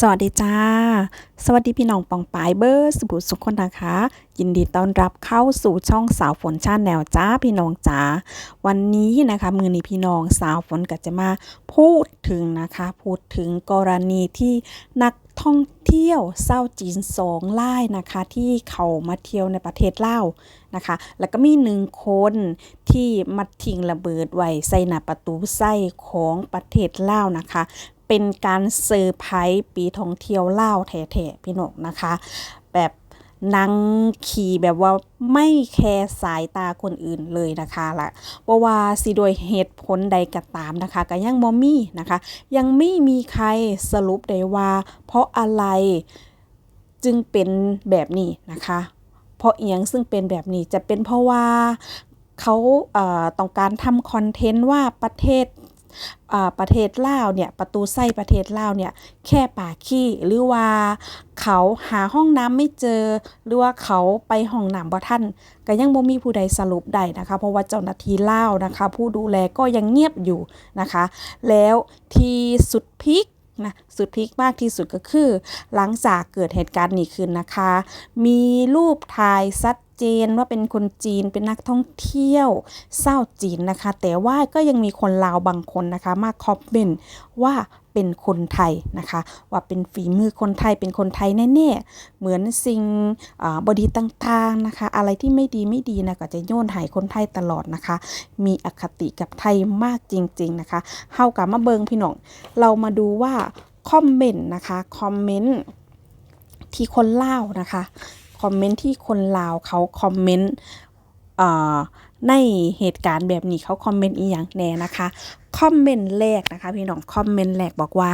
สวัสดีจ้า สวัสดีพี่น้องปองปายเบอร์สบุสุขคนนะคะ ยินดีต้อนรับเข้าสู่ช่องสาวฝนชาแนลจ้าพี่น้องจ้า วันนี้นะคะมือนี้พี่น้องสาวฝนก็จะมาพูดถึงนะคะ พูดถึงกรณีที่นักท่องเที่ยวเศร้าจีนสองไล่นะคะ ที่เขามาเที่ยวในประเทศลาวนะคะ แล้วก็มีหนึ่งคนที่มาทิ้งระเบิดไว้ใส่หน้าประตูไส้ของประเทศลาวนะคะ เป็นการเซอร์ไพรส์ปีท่องเที่ยวเลาแท้ๆพี่น้องนะคะ แบบนั่งขี่แบบว่าไม่แคร์สายตาคนอื่นเลยนะคะละเพราะว่าสิโดยเหตุผลใดก็ตามนะคะก็ยังบ่มีนะคะ ยังไม่มีใครสรุปได้ว่า เพราะอะไรจึงเป็นแบบนี้นะคะ เพราะเอียงซึ่งเป็นแบบนี้จะเป็นเพราะว่าเขาเอ่อต้องการทำคอนเทนต์ว่าประเทศ ประเทศลาวเนี่ยประตูไส้ประเทศลาวเนี่ยแค่ป่าขี้หรือว่าเขาหาห้องน้ำไม่เจอ หรือว่าเขาไปห้องน้ำบ่ทันก็ยังบ่มีผู้ใดสรุปได้นะคะ เพราะว่าเจ้าหน้าที่ลาวนะคะ ผู้ดูแลก็ยังเงียบอยู่นะคะ แล้วที่สุดพีคนะสุดพีคมากที่สุดก็คือ หลังจากเกิดเหตุการณ์นี้ขึ้นนะคะ มีรูปถ่ายชัด เจนว่าเป็นคนจีนเป็นนักท่องเที่ยวเศร้าจีนนะคะ แต่ว่าก็ยังมีคนลาวบางคนนะคะ มาคอมเมนต์ว่าเป็นคนไทยนะคะ ว่าเป็นฝีมือคนไทยเป็นคนไทยแน่ๆเหมือนสิ่งบดีต่างๆนะคะ อะไรที่ไม่ดีไม่ดีนะก็จะโยนหายคนไทยตลอดนะคะ มีอคติกับไทยมากจริง ๆนะคะเฮากับมาเบิงพี่น้องเรามาดูว่าคอมเมนต์นะคะคอมเมนต์ที่คนเล่านะคะ คอมเมนต์ที่คนลาวเขาคอมเมนต์ในเหตุการณ์แบบนี้เขาคอมเมนต์อีกอย่างแน่นะคะ คอมเมนต์แรกนะคะพี่น้อง คอมเมนต์แรกบอกว่า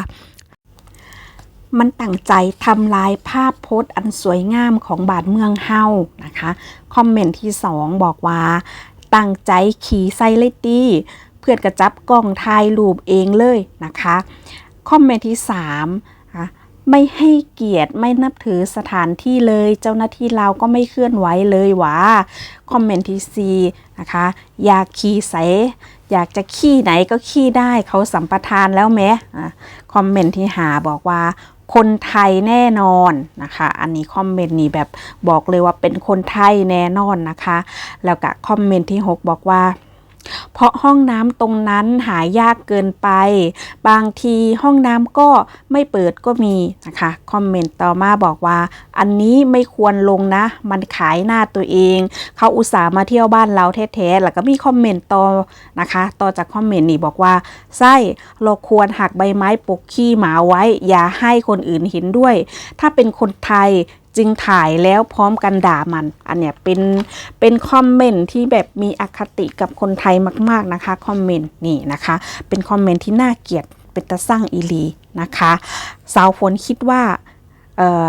มันตั้งใจทำลายภาพโพสต์อันสวยงามของบาดเมืองเฮานะคะ คอมเมนต์ที่สองบอกว่า ตั้งใจขี่ไซเลตี้เพื่อนกระจับกล้องถ่ายรูปเองเลยนะคะ คอมเมนต์ที่สาม ไม่ให้เกียรติไม่นับถือสถานที่เลย เจ้าหน้าที่เราก็ไม่เคลื่อนไหวเลยว่าคอมเมนต์ที่ซีนะคะ อยากขี่ใส อยากจะขี่ไหนก็ขี่ได้เขาสัมปทานแล้วแม้คอมเมนต์ที่หาบอกว่าคนไทยแน่นอนนะคะ อันนี้คอมเมนต์นี้แบบบอกเลยว่าเป็นคนไทยแน่นอนนะคะ แล้วก็คอมเมนต์ที่ 6 บอกว่า เพราะห้องน้ำตรงนั้นหายากเกินไป บางทีห้องน้ำก็ไม่เปิดก็มีนะคะ คอมเมนต์ต่อมาบอกว่า อันนี้ไม่ควรลงนะ มันขายหน้าตัวเอง เขาอุตส่าห์มาเที่ยวบ้านเราแท้ๆ แล้วก็มีคอมเมนต์ต่อนะคะ ต่อจากคอมเมนต์นี้บอกว่า ไส้เราควรหักใบไม้ปกขี้หมาไว้ อย่าให้คนอื่นเห็นด้วย ถ้าเป็นคนไทย จึงถ่ายแล้วพร้อมกันด่ามัน อันเนี้ยเป็นเป็นคอมเมนต์ที่แบบมีอคติกับคนไทยมากๆนะคะคอมเมนต์นี่นะคะ เป็นคอมเมนต์ที่น่าเกลียดเป็นตะสร้างอีลีนะคะสาวฝนคิดว่าเอ่อ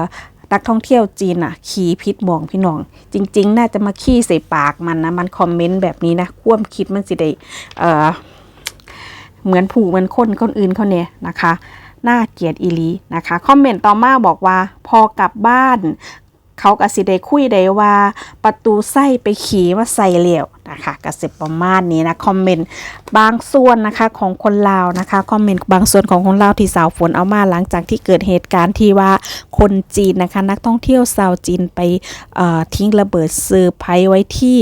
นักท่องเที่ยวจีนอะขี่พิษมองพี่น้อง จริง ๆ น่าจะมาขี้ใส่ปากมันนะ มันคอมเมนต์แบบนี้นะควมคิดมันสิได้เอ่อเหมือนผูกมือนคนคนอื่นเขาเนี่ยนะคะ น่าเกลียดอีลีนะคะคอมเมนต์ต่อมาบอกว่า พอกลับบ้าน เขากสิได้คุยได้ว่า ประตูไส้ไปขี่ว่าใส่เหลวนะคะกสิบประมาณนี้นะคอมเมนต์บางส่วนนะคะของคนลาวนะคะคอมเมนต์บางส่วนของคนลาวที่สาวฝนเอามาหลังจากที่เกิดเหตุการณ์ที่ว่าคนจีนนะคะนักท่องเที่ยวสาวจีนไปทิ้งระเบิดซอร์ไพรไว้ที่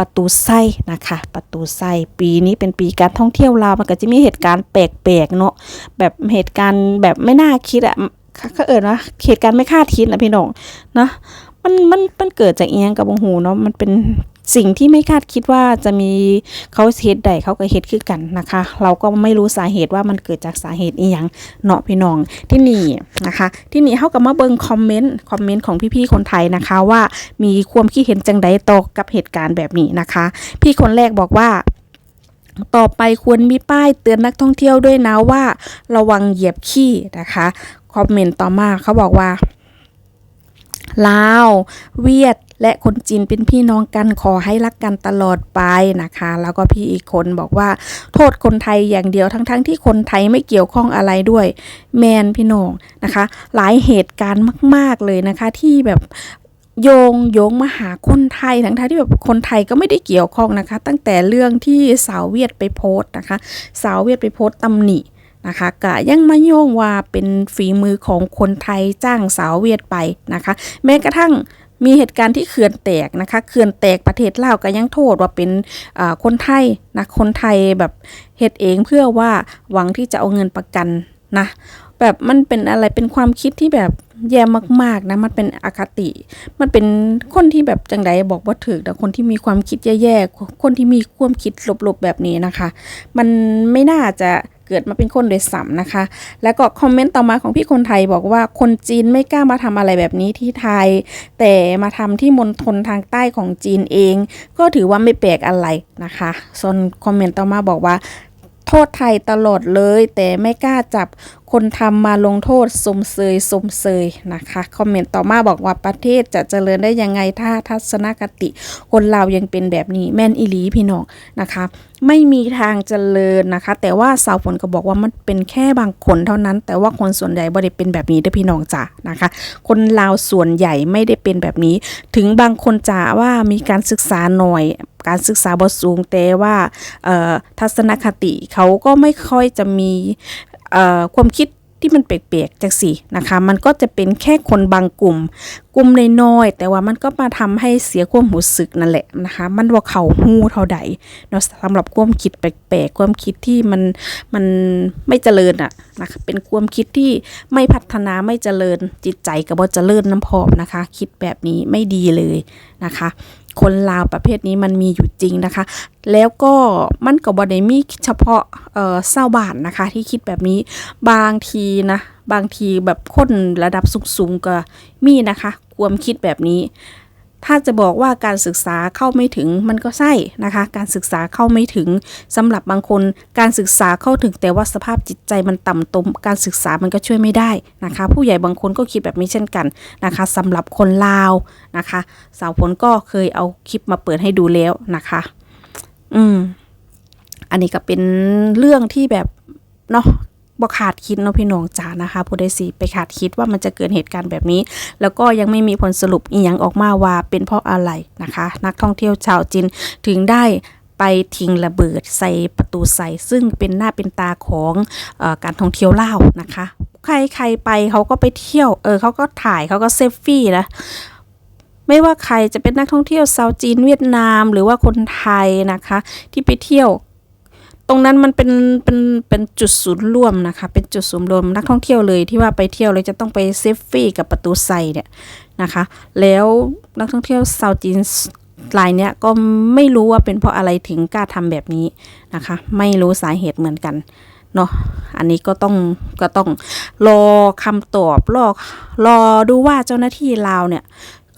ประตูไส้นะคะ ประตูไส้ปีนี้เป็นปีการท่องเที่ยวลาวมันก็จะมีเหตุการณ์แปลกๆเนาะแบบเหตุการณ์แบบไม่น่าคิดอะเขาเอิญว่าเหตุการณ์ไม่คาดคิดนะพี่น้องนะมันมันมันเกิดจากเอียงกับบงหูเนาะมันเป็น สิ่งที่ไม่คาดคิดว่าจะมีเขาเฮ็ดใดเขาก็เฮ็ดคือกันนะคะ เราก็ไม่รู้สาเหตุว่ามันเกิดจากสาเหตุอีหยังเนาะพี่น้องที่นี่นะคะ ที่นี่เขาก็มาเบิ่งคอมเมนต์คอมเมนต์ของพี่ๆคนไทยนะคะว่ามีความคิดเห็นจังใดต่อกับเหตุการณ์แบบนี้นะคะ พี่คนแรกบอกว่าต่อไปควรมีป้ายเตือนนักท่องเที่ยวด้วยนะว่า ระวังเหยียบขี้นะคะ คอมเมนต์ต่อมาเขาบอกว่า ลาว เวียดและคนจีนเป็นพี่น้องกันขอให้รักกันตลอดไปนะคะ แล้วก็พี่อีกคนบอกว่า โทษคนไทยอย่างเดียวทั้งๆทที่คนไทยไม่เกี่ยวข้องอะไรด้วย แมนพี่น้องนะคะ หลายเหตุการณ์มาก ๆเลยนะคะที่แบบโยงโยงมาหาคนไทยทั้งที่แบบคนไทยก็ไม่ได้เกี่ยวข้องนะคะ ตั้งแต่เรื่องที่สาวเวียดไปโพสต์นะคะ สาวเวียดไปโพสต์ตำหนิ นะคะกะยังมาโยงว่าเป็นฝีมือของคนไทยจ้างสาวเวียดไปนะคะ แม้กระทั่งมีเหตุการณ์ที่เขื่อนแตกนะคะเขื่อนแตกประเทศลาวก็ยังโทษว่าเป็นคนไทยนะคนไทยแบบเฮ็ดเองเพื่อว่าหวังที่จะเอาเงินประกันนะแบบมันเป็นอะไรเป็นความคิดที่แบบแย่มากๆนะมันเป็นอคติ มันเป็นคนที่แบบจังไดบอกว่าถึกแต่คนที่มีความคิดแย่ๆคนที่มีความคิดลบๆแบบนี้นะคะ มันไม่น่าจะ เกิดมาเป็นคนเดยสัมนะคะ แล้วก็คอมเมนต์ต่อมาของพี่คนไทยบอกว่าคนจีนไม่กล้ามาทำอะไรแบบนี้ที่ไทย แต่มาทำที่มณฑลทางใต้ของจีนเอง ก็ถือว่าไม่แปลกอะไรนะคะส่วนคอมเมนต์ต่อมาบอกว่า โทษไทยตลอดเลย แต่ไม่กล้าจับ คนทำมาลงโทษสมเสยสมเสยนะคะคอมเมนต์ต่อมาบอกว่าประเทศจะเจริญได้ยังไงถ้าทัศนคติ คนเรายังเป็นแบบนี้แม่นอีหลีพี่น้องนะคะไม่มีทางเจริญนะคะ แต่ว่าสาวฝนก็บอกว่ามันเป็นแค่บางคนเท่านั้น แต่ว่าคนส่วนใหญ่บ่ได้เป็นแบบนี้เด้อพี่น้องจ้ะนะคะ คนลาวส่วนใหญ่ไม่ได้เป็นแบบนี้ ถึงบางคนจะว่ามีการศึกษาหน่อย การศึกษาบ่สูงแต่ว่าทัศนคติเขาก็ไม่ค่อยจะมี ความคิดที่มันเปลกๆจากสินะคะ มันก็จะเป็นแค่คนบางกลุ่มกลุ่มน้อยๆแต่ว่ามันก็มาทำให้เสียความรู้สึกนั่นแหละนะคะ มันว่าเขาหู้เท่าใดเนาะสำหรับความคิดแปลกๆความคิดที่มันมันไม่เจริญอะนะคะเป็นความคิดที่ไม่พัฒนาไม่เจริญจิตใจกับบ่เจริญน้ำพอบนะคะ คิดแบบนี้ไม่ดีเลยนะคะคนลาวประเภทนี้มันมีอยู่จริงนะคะ แล้วก็มันก็บ่ได้มีเฉพาะเอ่อเศร้าบ้านนะคะ ที่คิดแบบนี้บางทีนะ บางทีแบบคนระดับสูงๆก็มีนะคะ ความคิดแบบนี้ ถ้าจะบอกว่าการศึกษาเข้าไม่ถึงมันก็ใช่นะคะ การศึกษาเข้าไม่ถึงสำหรับบางคนการศึกษาเข้าถึงแต่ว่าสภาพจิตใจมันต่ำตม การศึกษามันก็ช่วยไม่ได้นะคะ ผู้ใหญ่บางคนก็คิดแบบนี้เช่นกันนะคะสำหรับคนลาวนะคะ สาวผลก็เคยเอาคลิปมาเปิดให้ดูแล้วนะคะ อืมอันนี้ก็เป็นเรื่องที่แบบเนาะ บ่ขาดคิดเนาะพี่น้องจ๋านะคะผู้ใดสิไปขาดคิดว่ามันจะเกิดเหตุการณ์แบบนี้ แล้วก็ยังไม่มีผลสรุปอีหยังออกมาว่าเป็นเพราะอะไรนะคะ นักท่องเที่ยวชาวจีนถึงได้ไปทิ้งระเบิดใส่ประตูใส่ซึ่งเป็นหน้าเป็นตาของอการท่องเที่ยวเล่านะคะ ใครใครไปเขาก็ไปเที่ยวเออเขาก็ถ่ายเขาก็เซลฟี่นะไม่ว่าใครจะเป็นนักท่องเที่ยวชาวจีนเวียดนาม หรือว่าคนไทยนะคะ ที่ไปเที่ยว ตรงนั้นมันเป็นเป็นเป็นจุดศูนย์รวมนะคะ เป็นจุดศูนย์รวมนักท่องเที่ยวเลยที่ว่าไปเที่ยวเลยจะต้องไปเซฟฟี่กับประตูไซเนี่ยนะคะ แล้วนักท่องเที่ยวชาวจีนรายเนี้ยก็ไม่รู้ว่าเป็นเพราะอะไรถึงกล้าทำแบบนี้นะคะ ไม่รู้สาเหตุเหมือนกันเนาะอันนี้ก็ต้องก็ต้องรอคำตอบรอรอดูว่าเจ้าหน้าที่ลาวเนี่ย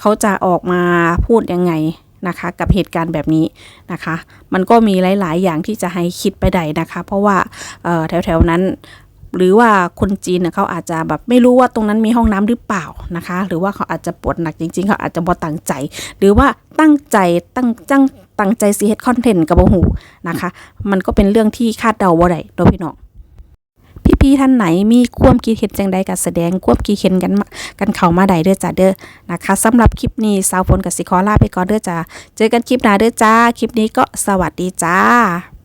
เขาจะออกมาพูดยังไง นะคะ กับเหตุการณ์แบบนี้นะคะ มันก็มีหลาย ๆ อย่างที่จะให้คิดไปได้นะคะ เพราะว่าแถว ๆ นั้นหรือว่าคนจีนเขาอาจจะแบบไม่รู้ว่าตรงนั้นมีห้องน้ำหรือเปล่านะคะ หรือว่าเขาอาจจะปวดหนักจริง ๆ เขาอาจจะบ่ตั้งใจ หรือว่าตั้งใจตั้งจังตั้งใจซีเฮ็ดคอนเทนต์กับบ่หูนะคะ มันก็เป็นเรื่องที่คาดเดาบ่ได้เนาะพี่น้อง พี่ท่านไหนมีความคิดเห็นจังใดก็แสดงความคิดเห็นกันกันเข้ามาได้เด้อจ้าเด้อนะคะสำหรับคลิปนี้สาวฝนกับสิขอลาไปก่อนเด้อจ้าเจอกันคลิปหน้าเด้อจ้า คลิปนี้ก็สวัสดีจ้า